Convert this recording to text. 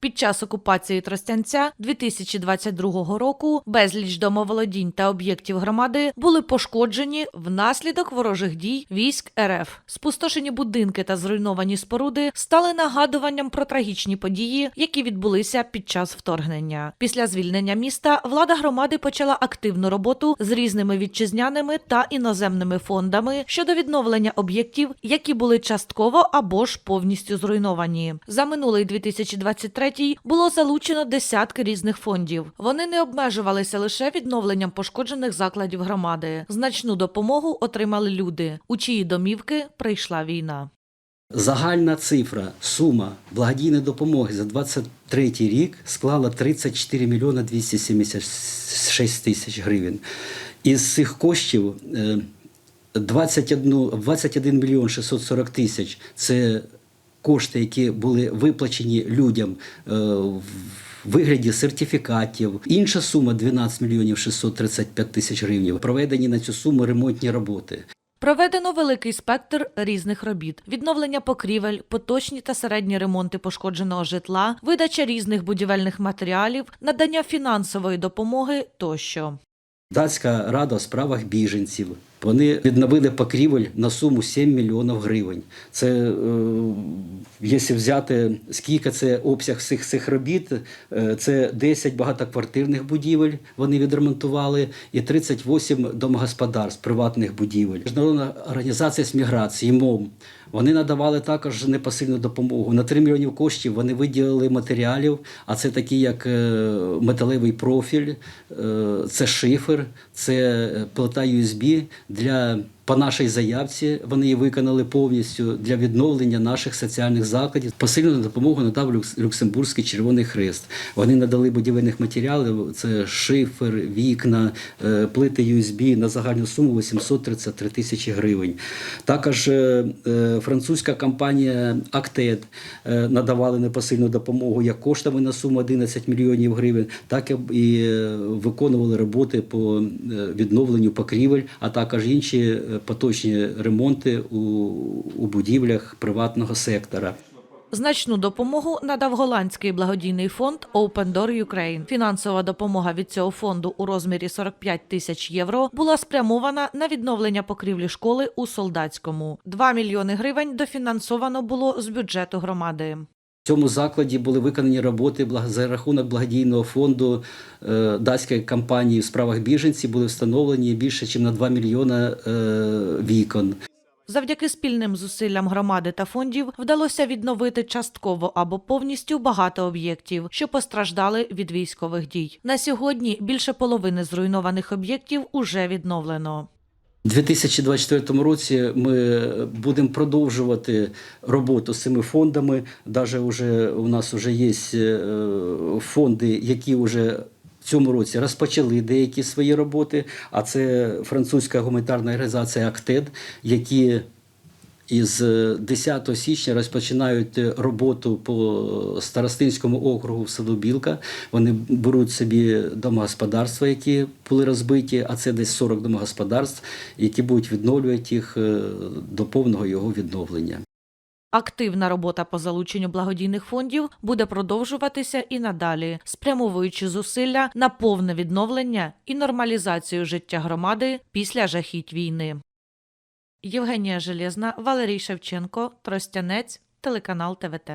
Під час окупації Тростянця 2022 року безліч домоволодінь та об'єктів громади були пошкоджені внаслідок ворожих дій військ РФ. Спустошені будинки та зруйновані споруди стали нагадуванням про трагічні події, які відбулися під час вторгнення. Після звільнення міста влада громади почала активну роботу з різними вітчизняними та іноземними фондами щодо відновлення об'єктів, які були частково або ж повністю зруйновані. За минулий 2023 було залучено десятки різних фондів. Вони не обмежувалися лише відновленням пошкоджених закладів громади. Значну допомогу отримали люди, у чиї домівки прийшла війна. Загальна цифра, сума благодійної допомоги за 23 рік склала 34 мільйона 276 тисяч гривень. Із цих коштів е, 21, 21 мільйон 640 тисяч – це кошти, які були виплачені людям е, в вигляді сертифікатів. Інша сума 12 мільйонів 635 тисяч гривень. Проведені на цю суму ремонтні роботи. Проведено великий спектр різних робіт: відновлення покрівель, поточні та середні ремонти пошкодженого житла, видача різних будівельних матеріалів, надання фінансової допомоги тощо. Датська рада у справах біженців. Вони відновили покрівель на суму 7 мільйонів гривень. Це, е, якщо взяти, скільки це обсяг всіх цих робіт, е, це 10 багатоквартирних будівель вони відремонтували і 38 домогосподарств приватних будівель. Міжнародна організація з міграції МОМ. Вони надавали також непосильну допомогу. На 3 мільйонів коштів вони виділили матеріалів, а це такі, як е, металевий профіль, е, це шифер, це плита USB для. По нашій заявці вони її виконали повністю для відновлення наших соціальних закладів. Посилену допомогу надав Люкс- Люксембурзький Червоний Хрест. Вони надали будівельних матеріалів: це шифер, вікна, е, плити USB на загальну суму 833 тисячі гривень. Також е, е, французька компанія Актед е, надавали непосильну допомогу як коштами на суму 11 мільйонів гривень, так і виконували роботи по відновленню покрівель, а також інші поточні ремонти у, у будівлях приватного сектора. Значну допомогу надав голландський благодійний фонд Open Door Ukraine. Фінансова допомога від цього фонду у розмірі 45 тисяч євро була спрямована на відновлення покрівлі школи у Солдатському. 2 мільйони гривень дофінансовано було з бюджету громади. Цьому закладі були виконані роботи за рахунок благодійного фонду е, датської компанії в справах біженців були встановлені більше, ніж на 2 мільйона е, вікон. Завдяки спільним зусиллям громади та фондів вдалося відновити частково або повністю багато об'єктів, що постраждали від військових дій. На сьогодні більше половини зруйнованих об'єктів уже відновлено. У 2024 році ми будемо продовжувати роботу з цими фондами. Даже уже у нас вже є е, фонди, які вже в цьому році розпочали деякі свої роботи. А це французька гуманітарна організація Актед, які із 10 січня розпочинають роботу по Старостинському округу в село Білка. Вони беруть собі домогосподарства, які були розбиті, а це десь 40 домогосподарств, які будуть відновлювати їх е, до повного його відновлення. Активна робота по залученню благодійних фондів буде продовжуватися і надалі, спрямовуючи зусилля на повне відновлення і нормалізацію життя громади після жахіть війни. Євгенія Железна, Валерій Шевченко, Тростянець, телеканал ТВТ.